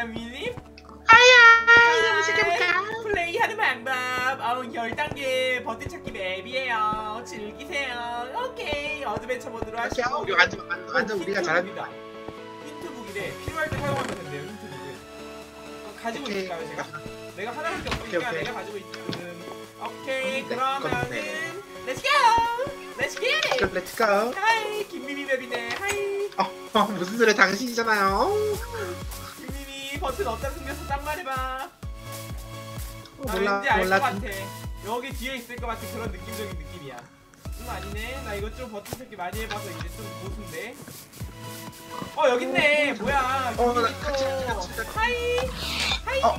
아야 이거 시켜볼까? 플레이하는 방법. 어, 10단계 버튼찾기 맵이에요. 즐기세요. 오케이. 어드벤처 모드로 하시고. 하시고 여기 완전 완전, 완전 우리가 힌트북이다. 힌트북이래. 필요할 때 사용하면 된대요, 힌트북을. 어, 가지고 오케이. 있을까요, 제가? 내가 하나밖에 없으니까 오케이, 오케이. 내가 가지고 있거든. 오케이, 네, 그러면은 네. Let's go! Let's get it! 그럼 렛츠고 하이, 김미미 맵이네. 하이. 어, 어 무슨 소리 당신이잖아요 버튼 어디다 숨겼어? 딱 말해봐. 어, 나 몰라 왠지 알 것 몰라 같아. 여기 뒤에 있을 것 같은 그런 느낌적인 느낌이야. 음 아니네. 나 이거 좀 버튼 찾기 많이 해봐서 이제 좀 고수인데. 어 여기 있네. 뭐야? 어, 나 같이, 또. 같이, 같이. 하이. 하이. 어.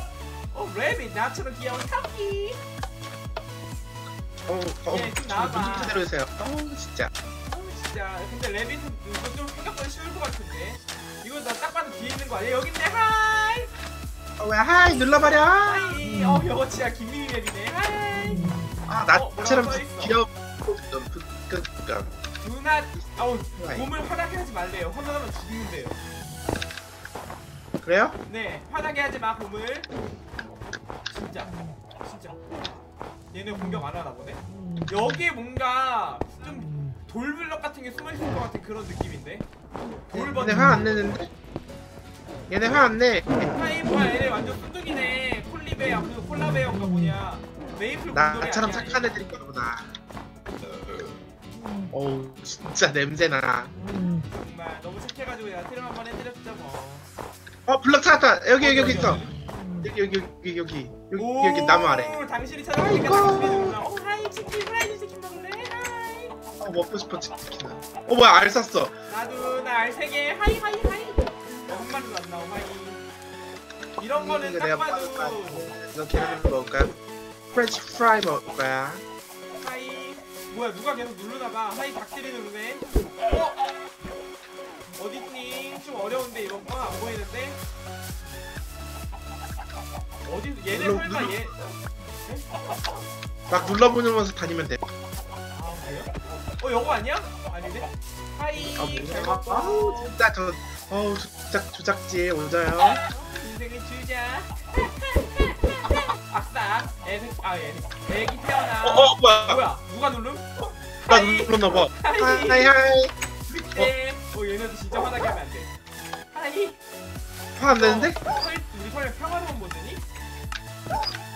어 래빗 나처럼 귀여운 토끼. 어, 어, 예, 좀저 나와봐. 눈좀 그대로 해주세요 어 진짜 어 진짜. 근데 래빗은 이거 좀 생각보다 쉬울 것 같은데. 이거 나 딱 봐도 뒤에 있는 거 아니야? 여기 있네. 하이. 어, 왜 하이 눌러버려 하이. 어 여거치야 김미미 맵이네. 하이. 아 어, 나처럼 뭐라고 써있어? 귀여운 그, 그, 누나. 하이. 몸을 화나게 하지 말래요. 화나면 죽는데요. 그래요? 네, 화나게 하지 마, 봄을. 진짜, 진짜. 얘네 공격 안 하나 보네. 여기에 뭔가 좀 돌블럭 같은 게 숨어 있을 것 같은 그런 느낌인데. 돌번. 얘네 화 안 내는데? 얘네 화 안 내. 뭐야, 얘네 완전 순둥이네. 콜리베어, 그 콜라베어인가 뭐냐. 메이플 곰돌이 나처럼 아니야, 착한 애들이 거구나. 어우 진짜 냄새나. 정말 너무 착해가지고 내가 트림 한번 해드렸죠 뭐. 어 블럭 찾았다. 여기 여기 여기 있어. 여기 여기 여기 여기 여기 여기 나무 아래. 당신이 찾아보니까 아이고. 당신이 누구나. 어, 하이 치킨. 어 먹고 싶어 치킨. 어 뭐야 알 샀어. 나도 나 알세게 하이 하이 하이 어, 한 마리도 안 나오 하이 이런 거는 딱 봐도? 이거 계란 먹을까? 프렌치 프라이 먹을 거야. 하이 뭐야 누가 계속 누르나 봐 하이 닭들이 누르네 어? 어딨니? 좀 어려운데 이번 거안 보이는데? 어디 얘네 설마 얘 막 눌러보면서 다니면 돼. 어 요거 아니야? 아니네? 하이 아 잘 뭐야? 먹고 아우 진짜 저 어우 조작 조작지 오져요. 인생은 주자 아싸 애기 아 애기 애기 태어나 어, 어 뭐야? 뭐야 누가 누름? 나 눌렀나 봐. 하이 하이 하이. 네. 어 얘네도 진짜 화나게 하면 안돼 하이 화안 내는데? 어, 설- 우리 설에 평화로운 모드니?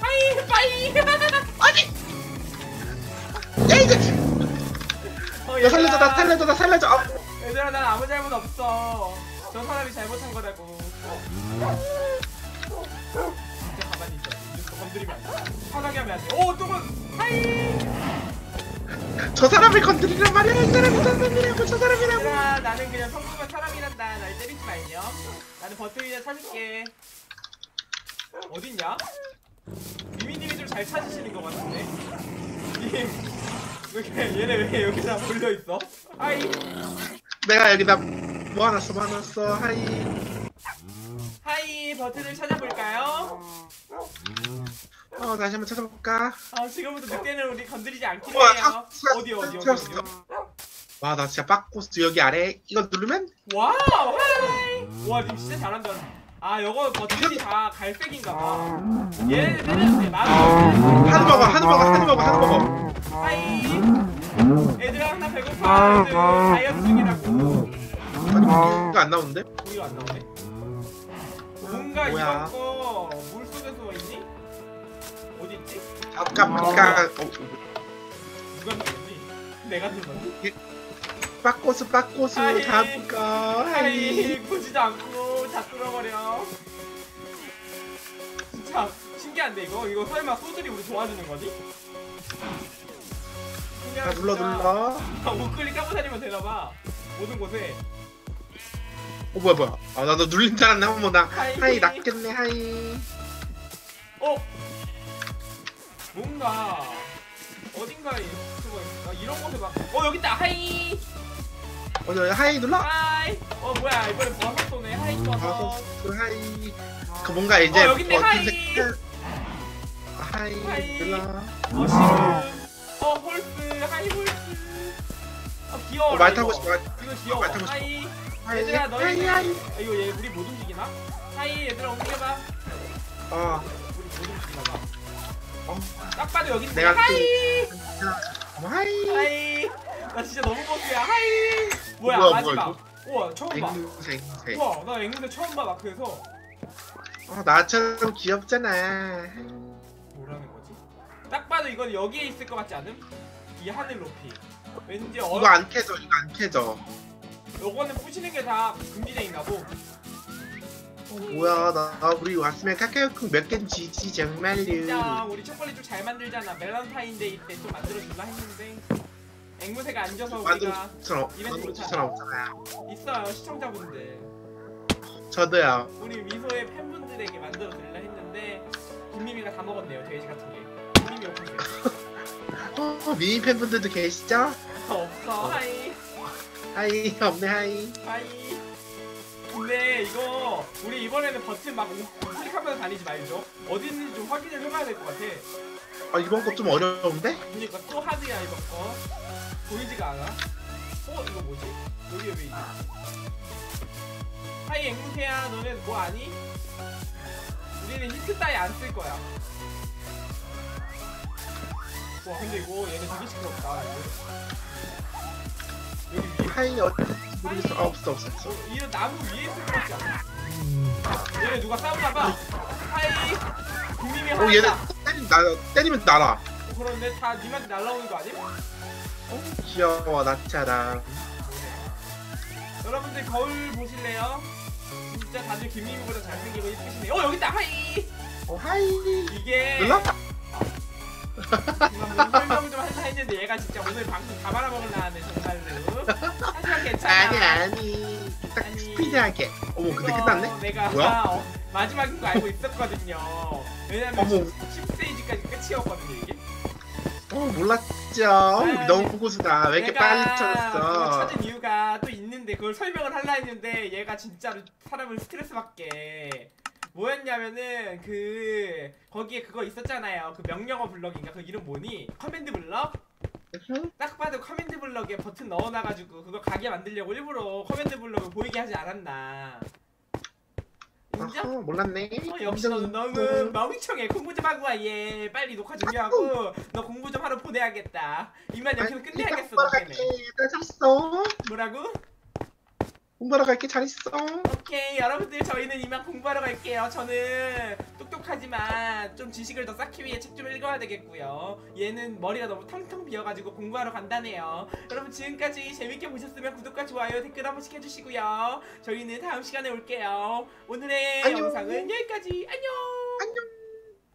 하이 빠이 야 이거 어, 야 살려줘 나 살려줘 나 살려줘. 아, 얘들아 난 아무 잘못 없어. 저 사람이 잘못한 거라고. 진짜 가만히 있어 이거 건드리면 안돼 화나게 하면 안돼. 오또 하이! 저 사람을 건드리란 말이야. 이 사람이 저 사람이라고 저 사람이라고. 얘들아 나는 그냥 성공한 사람이란다. 날 때리지 말렴. 나는 버튼이나 찾을게. 어딨냐? 미미님이 좀 잘 찾으시는 것 같은데? 님 왜, 이렇게 얘네 왜 여기다 몰려 있어? 하이 내가 여기다 모아놨어 모아놨어. 하이. 하이 버튼을 찾아볼까요? 어 다시 한번 찾아볼까? 아 지금부터 늑대는 우리 건드리지 않기로 우와, 해요 사- 사- 어디 어디 어디 찾았어. 어디 와 나 진짜 빡고스 여기 아래 이거 누르면 와우 하이 와 님 진짜 잘한다 아 요거 버튼이 다 갈색인가 봐 얘네들은 네, 마음 하드 먹어 하드 먹어 하드 먹어 하드 먹어. 하이 얘들아 나 배고파 애들 다이어트 중이라고 아니 이거 안 나오는데? 우유 안 나오네 뭔가 뭐야? 이런 거 물속에 숨어 있니? 어디 있지? 잠깐만 어, 누가 눌렀니? 내가 빡고스 하이. 잡을까? 하이. 하이 보지도 않고 다 뚫어버려 진짜 신기한데 이거? 이거 설마 소들이 우리 도와주는 거지? 자 눌러 눌러. 아, 우클릭 까고 다니면 되나 봐 모든 곳에 어 뭐야 뭐야? 아 나도 눌린 줄 알았네 한번 나. 하이. 하이 낫겠네 하이. 어? 뭔가 어딘가에 아, 이런 곳에 막 어 여기 있다 하이 어 저, 하이 눌러. 하이 어 뭐야 이번에 버섯 하이 아, 그 하이. 그 뭔가 이제 어, 여기 있네, 하이. 아, 하이. 하이. 눌러. 어. 어 홀스. 하이 홀스. 어 귀여워. 어, 말 타고 싶어. 이거 귀여워. 말 타고 싶어. 하이 얘들아 너희 하이 하이. 아, 이거 얘 우리 못 움직이나? 하이 얘들아 움직여봐. 어. 우리 못 움직이나 봐. 어. 딱 봐도 여기 있네. 내가 또- 하이. 하이. 하이. 나 진짜 너무 버스야. 하이. 뭐야 뭐야, 마지막. 뭐야, 우와 처음 봐. 앵무새 앵무새. 우와 나 앵무새 처음 봐 마크에서. 어 나처럼 귀엽잖아. 뭐라는 거지? 딱 봐도 이건 여기에 있을 것 같지 않음? 이 하늘 높이. 왠지 어 이거 안 캐져 이거 안 캐져. 요거는 부시는 게 다 금지돼 있나 보. 어, 뭐야 나, 나 우리 왔으면 카카오콩 몇 개는 지지 정말로. 진짜 우리 초콜릿 좀 잘 만들잖아. 멜런타인데이 때 좀 만들어줄라 했는데 앵무새가 앉아서 우리가 수는 이벤트. 수는 없잖아요. 있어요 시청자분들. 저도요. 우리 미소의 팬분들에게 만들어 드리려 했는데 김미미가 다 먹었네요 돼지 같은 게. 김미미 없으세요. 어, 미니 팬분들도 계시죠? 없어 하이. 하이 없네 하이. 하이. 근데 이거 우리 이번에는 버튼 막 클릭하면서 다니지 말죠. 어디 있는지 좀 확인을 해봐야 될 것 같아 아 이번 거 좀 어려운데? 그러니까 또 하드야 이번 거 보이지가 않아 어 이거 뭐지? 여기 왜 있냐 하이 앵무새야 너네 뭐 아니? 우리는 히트 따위 안 쓸 거야 와 근데 이거 얘네 되게 시끄럽다 이거. 여기 위에 하이 어디 모르겠어 아 없어 없어 없어 어, 이 나무 위에 있을 것 같지 않아? 얘네 누가 싸우나 봐 하이 국민이 어 얘네 하나 때리면 나 때리면 날아 어, 그런데 다 님한테 날라오는 거? 어 귀여워 나처럼 여러분들 거울 보실래요? 진짜 다들 김민구보다 잘생기고 예쁘시네요 어 여기 있다 하이 어 하이 이게 눌러? 방금 설명 좀 할라 했는데 얘가 진짜 오늘 방송 다 말아먹을라네 정말로 하지만 괜찮아 아니 아니 딱 아니. 스피드하게 어머 근데 이거 끝났네? 내가 뭐야? 어, 마지막인 거 알고 있었거든요. 왜냐면 어머. 10스테이지까지 끝이었거든요 이게. 어 몰랐죠. 우리 아니, 너무 보고수다. 왜 이렇게 내가 빨리 그거 찾았어 찾은 이유가 또 있는데 그걸 설명을 하려 했는데 얘가 진짜로 사람을 스트레스 받게 뭐였냐면은 그 거기에 그거 있었잖아요. 그 명령어 블럭인가? 그 이름 뭐니? 커맨드 블럭? 응? 딱 봐도 커맨드 블럭에 버튼 넣어놔가지고 그거 가게 만들려고 일부러 커맨드 블럭을 보이게 하지 않았나 인정? 어허, 몰랐네. 어, 역시 너는 너무 멍청해 공부 좀 하고 와 얘. 빨리 녹화 종료하고 너 공부 좀 하러 보내야겠다. 이만 여기서 끝내야겠어 너 갈게 나 잘했어. 뭐라고? 공부하러 갈게. 잘했어. 오케이 여러분들. 저희는 이만 공부하러 갈게요. 저는 똑똑하지만 좀 지식을 더 쌓기 위해 책 좀 읽어야 되겠고요. 얘는 머리가 너무 텅텅 비어가지고 공부하러 간다네요. 여러분 지금까지 재밌게 보셨으면 구독과 좋아요 댓글 한 번씩 해주시고요. 저희는 다음 시간에 올게요. 오늘의 안녕. 영상은 여기까지. 안녕